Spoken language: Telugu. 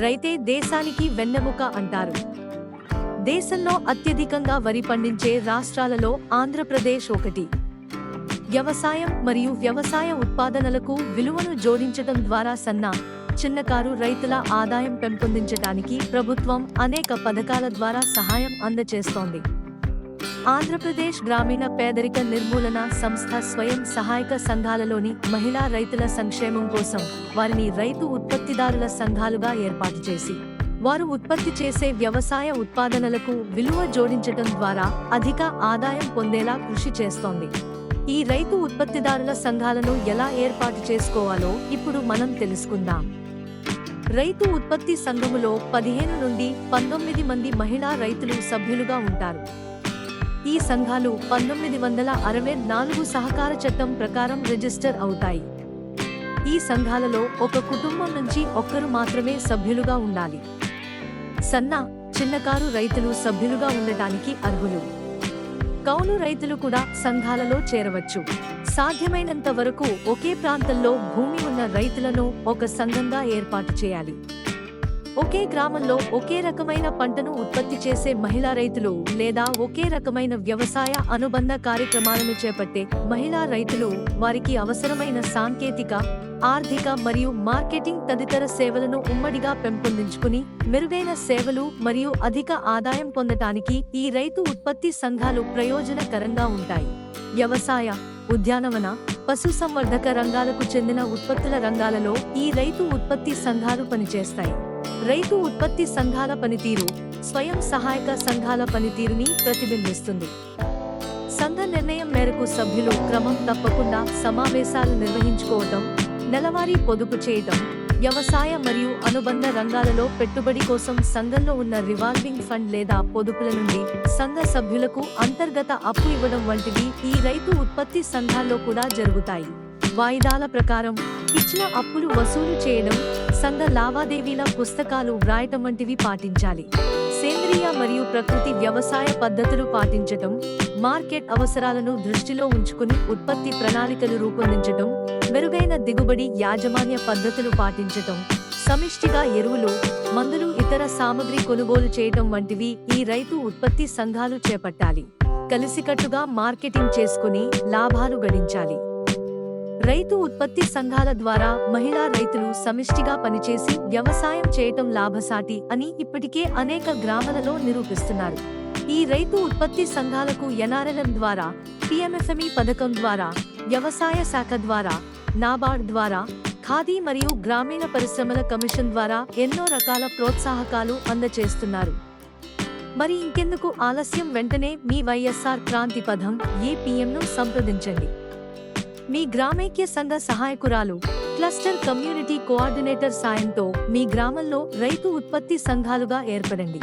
రైతే దేశానికి వెన్నెముక అంటారు. దేశంలో అత్యధికంగా వరి పండించే రాష్ట్రాలలో ఆంధ్రప్రదేశ్ ఒకటి. వ్యవసాయం మరియు వ్యవసాయ ఉత్పాదనలకు విలువను జోడించడం ద్వారా సన్న చిన్నకారు రైతుల ఆదాయం పెంపొందించడానికి ప్రభుత్వం అనేక పథకాల ద్వారా సహాయం అందచేస్తోంది. ఆంధ్రప్రదేశ్ గ్రామీణ పేదరిక నిర్మూలన సంస్థ స్వయం సహాయక సంఘాలలోని మహిళా రైతుల సంక్షేమం కోసం వారిని రైతు ఉత్పత్తిదారుల సంఘాలుగా ఏర్పాటు చేసి వారు ఉత్పత్తి చేసే వ్యవసాయ ఉత్పాదనలకు విలువ జోడించడం ద్వారా అధిక ఆదాయం పొందేలా కృషి చేస్తోంది. ఈ రైతు ఉత్పత్తిదారుల సంఘాలను ఎలా ఏర్పాటు చేసుకోవాలో ఇప్పుడు మనం తెలుసుకుందాం. రైతు ఉత్పత్తి సంఘములో పదిహేను నుండి పంతొమ్మిది మంది మహిళా రైతులు సభ్యులుగా ఉంటారు. ఈ సంఘాలు పంతొమ్మిది వందల అరవై నాలుగు సహకార చట్టం ప్రకారం రిజిస్టర్ అవుతాయి. ఈ సంఘాలలో ఒక కుటుంబం నుంచి ఒక్కరు మాత్రమే సభ్యులుగా ఉండాలి. సన్న చిన్నకారు రైతులు సభ్యులుగా ఉండటానికి అర్హులు. కౌలు రైతులు కూడా సంఘాలలో చేరవచ్చు. సాధ్యమైనంత వరకు ఒకే ప్రాంతంలో భూమి ఉన్న రైతులను ఒక సంఘంగా ఏర్పాటు చేయాలి. ఒకే గ్రామంలో ఒకే రకమైన పంటను ఉత్పత్తి చేసే మహిళా రైతులు లేదా ఒకే రకమైన వ్యవసాయ అనుబంధ కార్యక్రమాలను చేపట్టే మహిళా రైతులు వారికి అవసరమైన సాంకేతిక ఆర్థిక మరియు మార్కెటింగ్ తదితర సేవలను ఉమ్మడిగా పెంపొందించుకుని మెరుగైన సేవలు మరియు అధిక ఆదాయం పొందటానికి ఈ రైతు ఉత్పత్తి సంఘాలు ప్రయోజనకరంగా ఉంటాయి. వ్యవసాయ ఉద్యానవన పశుసంవర్ధక రంగాలకు చెందిన ఉత్పత్తుల రంగాలలో ఈ రైతు ఉత్పత్తి సంఘాలు పనిచేస్తాయి. రైతు ఉత్పత్తి సంఘాల పనితీరు స్వయం సహాయక సంఘాల పనితీరుని ప్రతిబింబిస్తుంది. సంఘ నిర్ణయం మేరకు సభ్యులు క్రమం తప్పకుండా సమావేశాలు నిర్వహించుకోవటం నెలవారీ పొదుపు చేయటం వ్యవసాయ మరియు అనుబంధ రంగాలలో పెట్టుబడి కోసం సంఘంలో ఉన్న రివాల్వింగ్ ఫండ్ లేదా పొదుపుల నుండి సంఘ సభ్యులకు అంతర్గత అప్పు ఇవ్వడం వంటివి ఈ రైతు ఉత్పత్తి సంఘాల్లో కూడా జరుగుతాయి. వాయిదాల ప్రకారం ఇచ్చిన అప్పులు వసూలు చేయడం సంఘ లావాదేవీల పుస్తకాలు వ్రాయటం వంటివి పాటించాలి. సేంద్రియ మరియు ప్రకృతి వ్యవసాయ పద్ధతులు పాటించటం మార్కెట్ అవసరాలను దృష్టిలో ఉంచుకుని ఉత్పత్తి ప్రణాళికలు రూపొందించటం మెరుగైన దిగుబడి యాజమాన్య పద్ధతులు పాటించటం సమిష్టిగా ఎరువులు మందులు ఇతర సామగ్రి కొనుగోలు చేయటం వంటివి ఈ రైతు ఉత్పత్తి సంఘాలు చేపట్టాలి. కలిసికట్టుగా మార్కెటింగ్ చేసుకుని లాభాలు గడించాలి. రైతు ఉత్పత్తి సంఘాల ద్వారా మహిళా రైతులు సమిష్టిగా పనిచేసి వ్యవసాయం చేయటం లాభసాటి అని ఇప్పటికే అనేక గ్రామాలలో నిరూపిస్తున్నారు. ఈ రైతు ఉత్పత్తి సంఘాలకు ఎన్ఆర్ఎల్ఎం ద్వారా పిఎంఎఫ్ఎంఈ పథకం ద్వారా వ్యవసాయ శాఖ ద్వారా నాబార్డ్ ద్వారా ఖాదీ మరియు గ్రామీణ పరిశ్రమల కమిషన్ ద్వారా ఎన్నో రకాల ప్రోత్సాహకాలు అందచేస్తున్నారు. మరి ఇంకెందుకు ఆలస్యం వెంటనే మీ వైఎస్ఆర్ క్రాంతి పథం ఏపీఎంను సంప్రదించండి. మీ గ్రామైక్య సంఘ సహాయకురాలు క్లస్టర్ కమ్యూనిటీ కోఆర్డినేటర్ సాయంతో మీ గ్రామంలో రైతు ఉత్పత్తి సంఘాలుగా ఏర్పడండి.